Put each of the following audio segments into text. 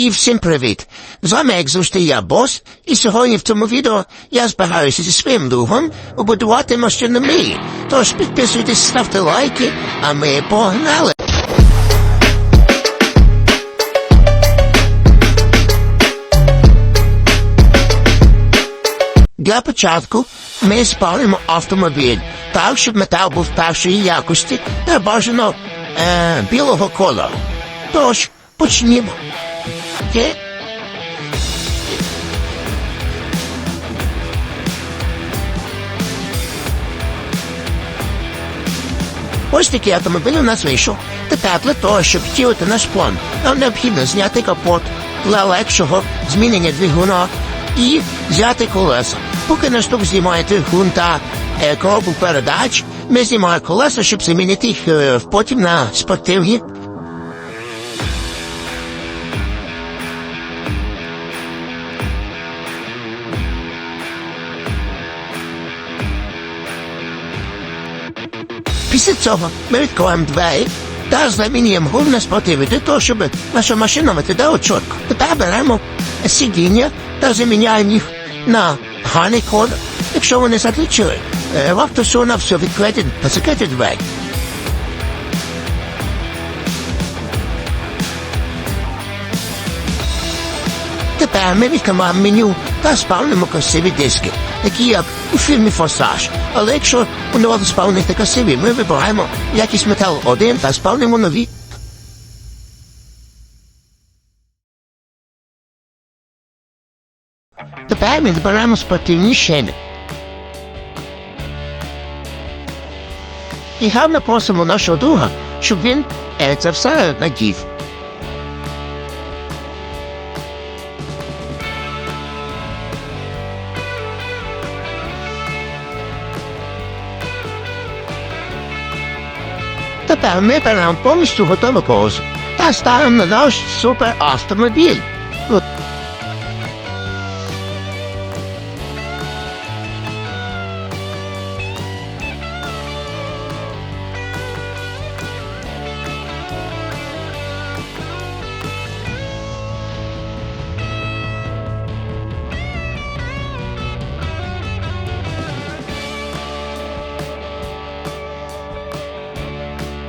І всім привіт! З вами, як завжди, я бос, і сьогодні в цьому відео я збираюся зі своїм другом побудувати машину мрії. Тож підписуйтесь, ставте лайки, а ми погнали! Для початку ми спалимо автомобіль так, щоб метал був першої якості та бажано е, білого кольору. Тож, почнімо. Окей? Ось такий автомобіль у нас вийшов. Тепер для того, щоб втілити наш план, нам необхідно зняти капот для легшого змінення двигуна і взяти колеса. Поки наш друг знімає двигун та коробку передач, ми знімаємо колеса, щоб замінити їх е, потім на спортивні. Після цього ми відкриваємо двері та замінюємо гум на спортиві щоб наша машина виглядала чітко. Тепер беремо сидіння та заміняємо їх на гарний. Якщо вони затлічили, е, варто все на все відкрити та закрити двері. Тепер ми відкриваємо меню та спавнимо красиві диски, такі як у фільмі Форсаж. Але якщо у нього спавнити красиві, ми вибираємо якийсь метал один та спавнимо нові. Тепер ми збираємо спортивні шини. І гарно просимо нашого друга, щоб він це все надів. Тепер ми беремо повністю готову козу та ставимо на наш суперавтомобіль.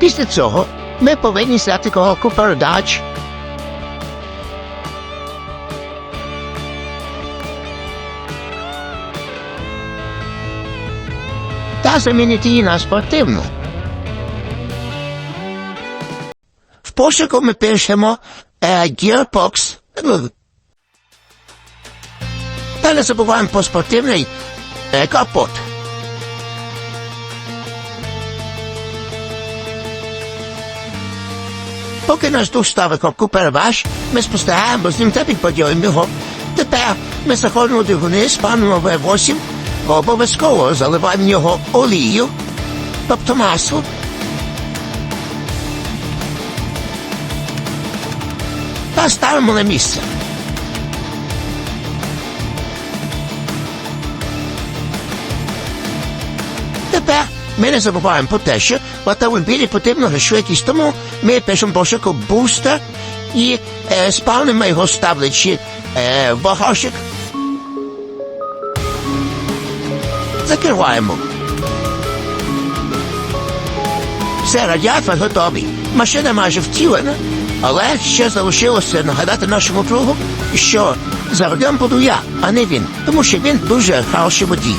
Після цього ми повинні зняти коробку передач. Та замінити її на спортивну. В пошуку ми пишемо е, Gearbox. Та не забуваємо про спортивний е, капот. Поки наш дух ставить копку переваж, ми спостерігаємо з ним та підподілимо його. Тепер ми заходимо до двигуни, спанимо В8, обов'язково заливаємо в нього олію, тобто масло. Та ставимо на місце. Тепер ми не забуваємо про те, що автомобілі потрібно швидкість, тому ми пишемо пошуку бустер і е, спавнимо його ставлячи е, в багажник. Закриваємо. Все, радіатор готовий. Машина майже втілена, але ще залишилося нагадати нашому другу, що за рулем буду я, а не він, тому що він дуже хороший водій.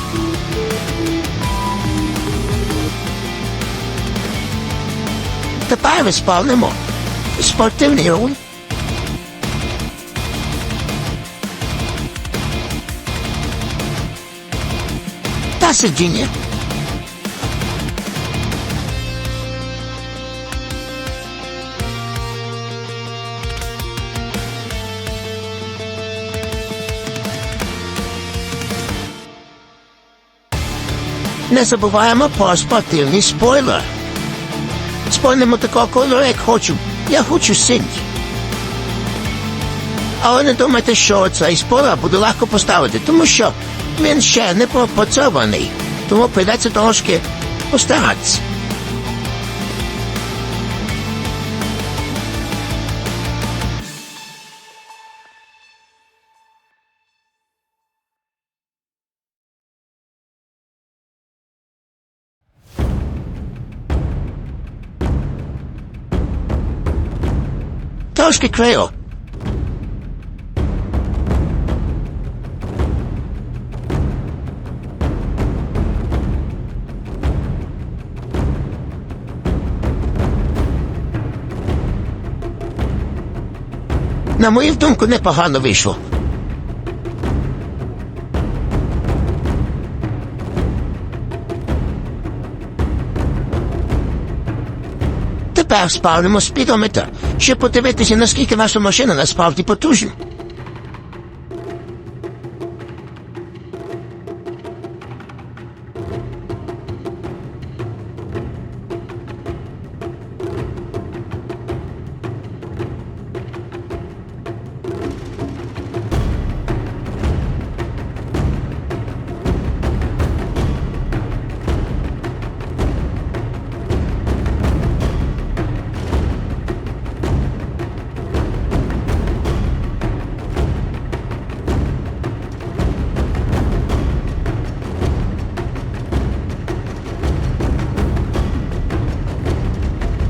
Тепер ми спавнимо спортивний руль. Та сидіння. Не забуваємо про спортивний спойлер. Спойнемо такого кольору, як хочу. Я хочу синій. Але не думайте, що цей спора буде легко поставити, тому що він ще не пропрацьований. Тому прийдеться трошки постаратися. Трошки крию. На мою думку, непогано вийшло. Тепер спалимо спідометр, щоб подивитися, наскільки ваша машина насправді потужна.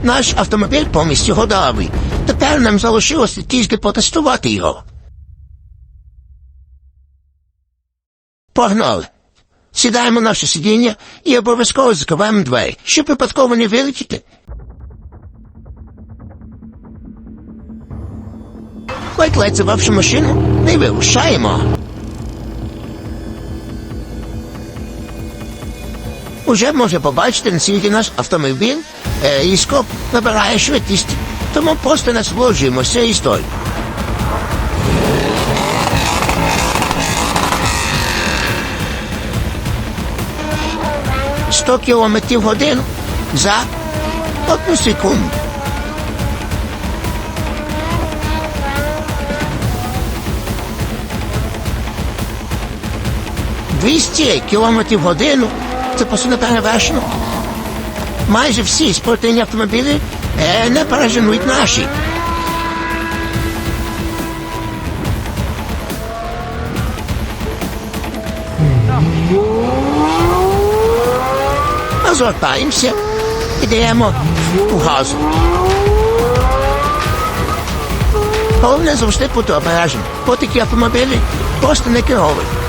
Наш автомобіль повністю готовий. Тепер нам залишилося тільки потестувати його. Погнали. Сідаємо на наше сидіння і обов'язково закриваємо двері, щоб випадково не вилетіти. Виклеться вашу машину, не вирушаємо. Уже може побачити, наскільки наш автомобіль е, і скоп набирає швидкість. Тому просто насолоджуємося історією. Сто кілометрів в годину за одну секунду. Двісті кілометрів в годину це просто перевершено. Майже всі спортивні автомобілі не переженують наші. Розвертаємося і даємо у газу. Головне завжди бути обережним, бо такі автомобілі просто не керовують.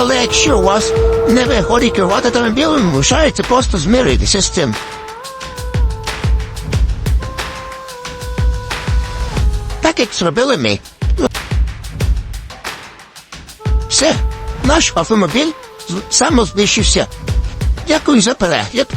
Але якщо у вас не виходить керувати автомобілем, лишається просто змиритися з цим. Так як зробили ми. Все, наш автомобіль самознищився. Дякую за перегляд.